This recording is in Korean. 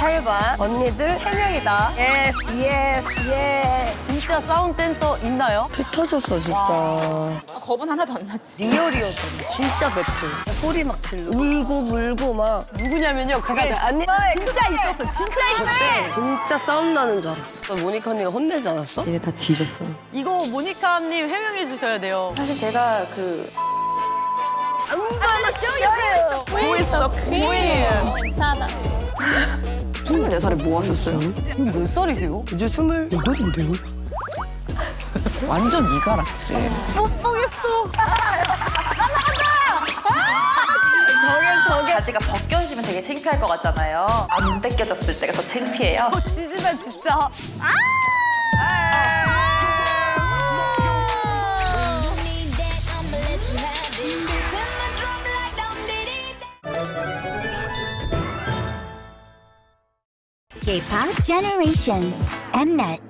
잘 언니들 세 명이다. 예스, 예스, 예. 진짜 사운드 댄서 있나요? 피 터졌어, 진짜. 아, 겁은 하나도 안 나지. 리얼이었잖아. 진짜 배틀. 소리 막 질러. 울고 물고 막. 누구냐면요. 그게 아니, 진짜 있었어. 진짜 있었어. 진짜 싸움 나는 줄 알았어. 모니카 언니가 혼내지 않았어? 얘네 다 뒤졌어. 이거 모니카님 해명해 주셔야 돼요. 사실 제가 그 아무거나 쇼이세요. Who is the queen? 괜찮아. 24살에 뭐 하셨어요? 몇 살이세요? 이제 스물여덟인데요? 완전 이가락지. 못 보겠어. 바지가 벗겨지면 되게 창피할 것 같잖아요. 안 벗겨졌을 때가 더 창피해요. 지지다 진짜. You K-pop generation. Mnet